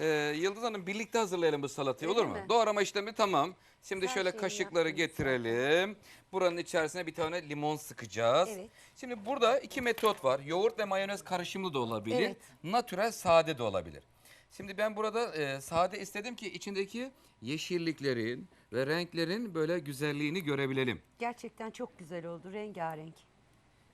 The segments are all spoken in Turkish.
Ee, Yıldız Hanım birlikte hazırlayalım bu salatayı Öyle olur mu? mi? Doğrama işlemi tamam. Şimdi Her şöyle kaşıkları yaptınız getirelim. Buranın içerisine bir tane limon sıkacağız. Evet. Şimdi burada iki metot var. Yoğurt ve mayonez karışımlı da olabilir. Evet. Natürel sade de olabilir. Şimdi ben burada e, sade istedim ki içindeki yeşilliklerin ve renklerin böyle güzelliğini görebilelim. Gerçekten çok güzel oldu rengarenk.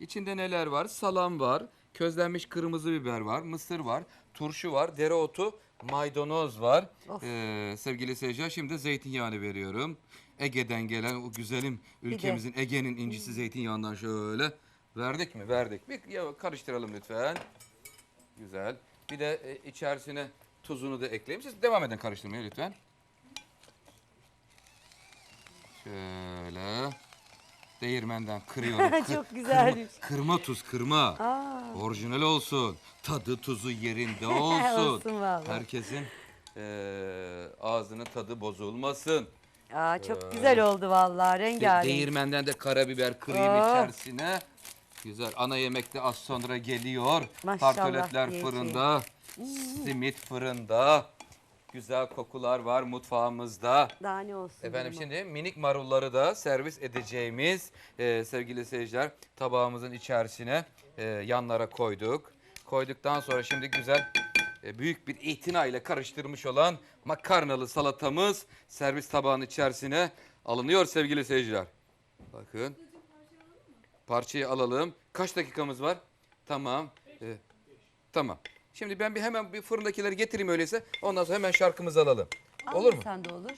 İçinde neler var? Salam var, közlenmiş kırmızı biber var, mısır var, turşu var, dereotu, maydanoz var. Of. Ee, sevgili seyirciler şimdi zeytinyağını veriyorum. Ege'den gelen o güzelim ülkemizin Ege'nin incisi zeytinyağından şöyle verdik mi? Verdik. Bir ya- karıştıralım lütfen. Güzel. Bir de e, içerisine tuzunu da ekleyeyim. Siz devam edin karıştırmaya lütfen. Şöyle. Değirmenden kırıyorum. Kır- Çok güzelmiş. Kırma, kırma tuz kırma. Aa, Orijinal olsun. Tadı tuzu yerinde olsun. Olsun vallahi. Herkesin eee, ağzının tadı bozulmasın. aa çok güzel oldu vallahi De- rengarenk. değirmenden de karabiber kırayım Oh. içerisine. Güzel. Ana yemek de az sonra geliyor. Maşallah Tartöletler diyeceğim. fırında. Simit fırında. Güzel kokular var mutfağımızda. Daha ne olsun. Efendim şimdi minik marulları da servis edeceğimiz e, sevgili seyirciler tabağımızın içerisine e, yanlara koyduk. Koyduktan sonra şimdi güzel e, büyük bir itinayla karıştırmış olan makarnalı salatamız servis tabağının içerisine alınıyor sevgili seyirciler. Bakın. Parçayı alalım. Kaç dakikamız var? Tamam. E, tamam. Şimdi ben bir hemen bir fırındakileri getireyim öyleyse. Ondan sonra hemen şarkımızı alalım. Olur mu? Almasan da olur.